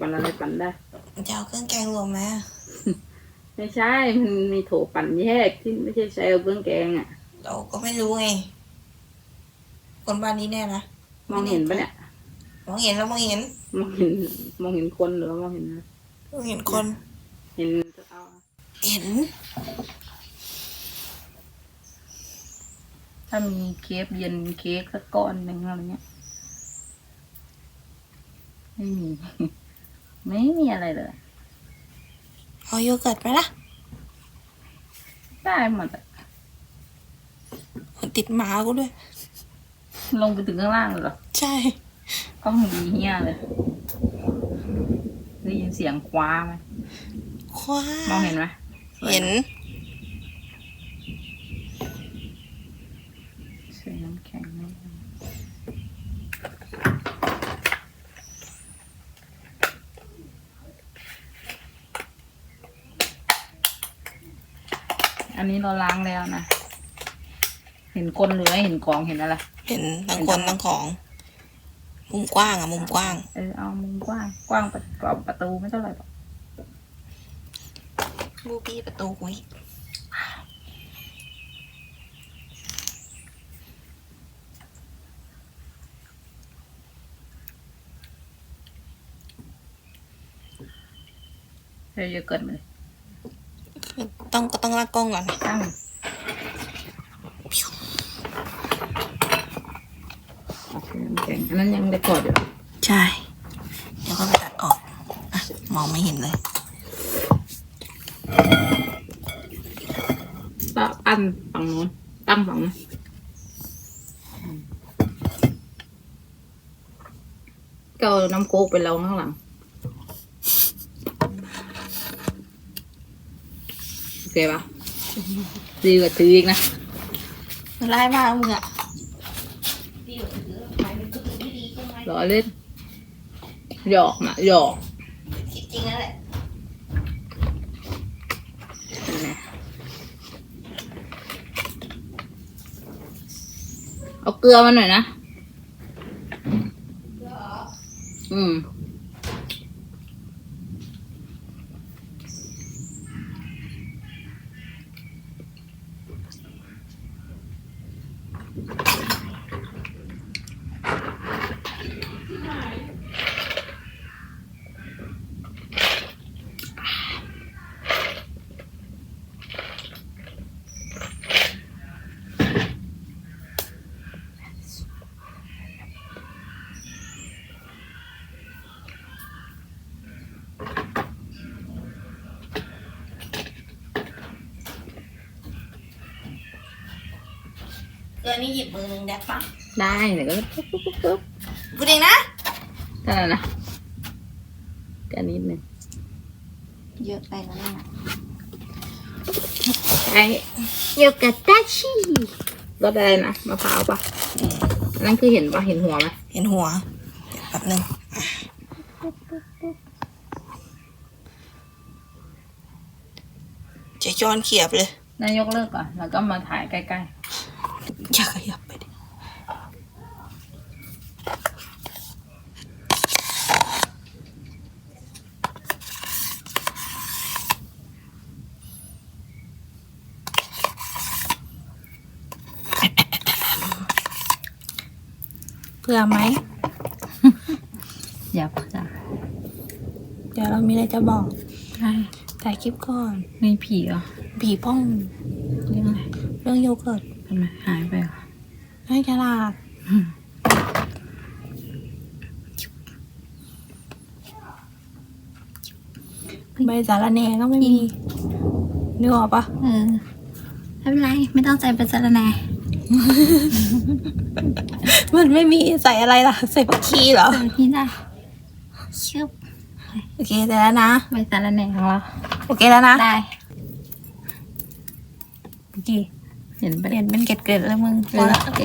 ปั่นอะไรปั่นได้ จะเอาเครื่องแกงรวมไหมอะไม่ใช่ มันมีโถปั่นแยกที่ไม่ใช่ใช้เอาเครื่องแกงอะ เราก็ไม่รู้ไง คนบ้านนี้แน่นะมองเห็นปะเนี่ย มองเห็นแล้วมองเห็น มองเห็น มองเห็นคนหรือว่ามองเห็นอะไรมองเห็นคน เห็นเอาเห็น ถ้ามีเค้กเย็นเค้กสักก้อนหนึ่งอะไรเงี้ย ไม่มี ไม่มีอะไรเลยเอาโยเกิร์ตไหมล่ะ ได้หมดอะติดหมากูด้วย ลงไปถึงข้างล่างเลยเหรอใช่กล้องดีเฮียเลยได้ยินเสียงคว้าไหมคว้ามองเห็นไหมเห็นเสียงน้ำแข็ง อันนี้เราล้างแล้วนะ เห็นก้นหรือไม่เห็นกองเห็นอะไร เห็นทั้งคนทั้งของ มุมกว้างอะมุมกว้าง เออเอามุมกว้าง กว้างประกรอบประตูไม่เท่าไหร่หรอกบูบี้ประตูหุยเดี๋ยวจะเกิดมาเลย ต้องก็ต้องลากกล้องก่อนตั้งโอเคน้ำแข็งอันนั้นยังได้กอดอยู่ใช่ เดี๋ยวก็ไปตัดออกอะมองไม่เห็นเลยแล้วอันฝั่งนู้นตั้งฝั่งนู้นก็เอาน้ำโค้กไปลองข้างหลัง โอ เคปะดีกว่าถืออีกนะมันไล่มากมึงอะรอเล่นหยอกนะหยอกจริงๆนั่นแหละเห็นไหมเอาเกลือมาหน่อยนะ อืม เกลือนี่หยิบมือนึงได้ปะได้เดี๋ยวก็ปุ๊บปุ๊บปุ๊บปุ๊บพูดเองนะเท่านั้นนะกันนิดหนึ่งเยอะไปแล้วเนี่ยไอโยเกิร์ตชิรสอะไรนะมะพร้าวปะอันนั่นคือเห็นปะเห็นหัวไหมเห็นหัวเดี๋ยวแป๊บนึงอะเจะจอนเขียบเลย นายกเลิกก่อนแล้วก็มาถ่ายใกล้ อย่าขยับไปดิเพื่อไหมๆอย่าพูดจ้ะเดี๋ยวเรามีอะไรจะบอกใช่ถ่ายคลิปก่อน มีผีเหรอผีป้อง เรื่องอะไร เรื่องโยเกิร์ต ทำไมหายไปเหรอให้ฉลาดใบสารแหน่ก็ไม่มีนึกออกปะเออไม่เป็นไร ไม่ต้องใจเป็นสารแหนมันไม่มีใส่อะไรล่ะ ใส่ผักชีเหรอเออนี่ได้ชืบโอเคแต่แล้วนะใบสารแหนของเราโอเคแล้วนะ ได้โอเค เห็นปะเปลี่ยนเป็นเกล็ดๆเลยมึงเออโอเค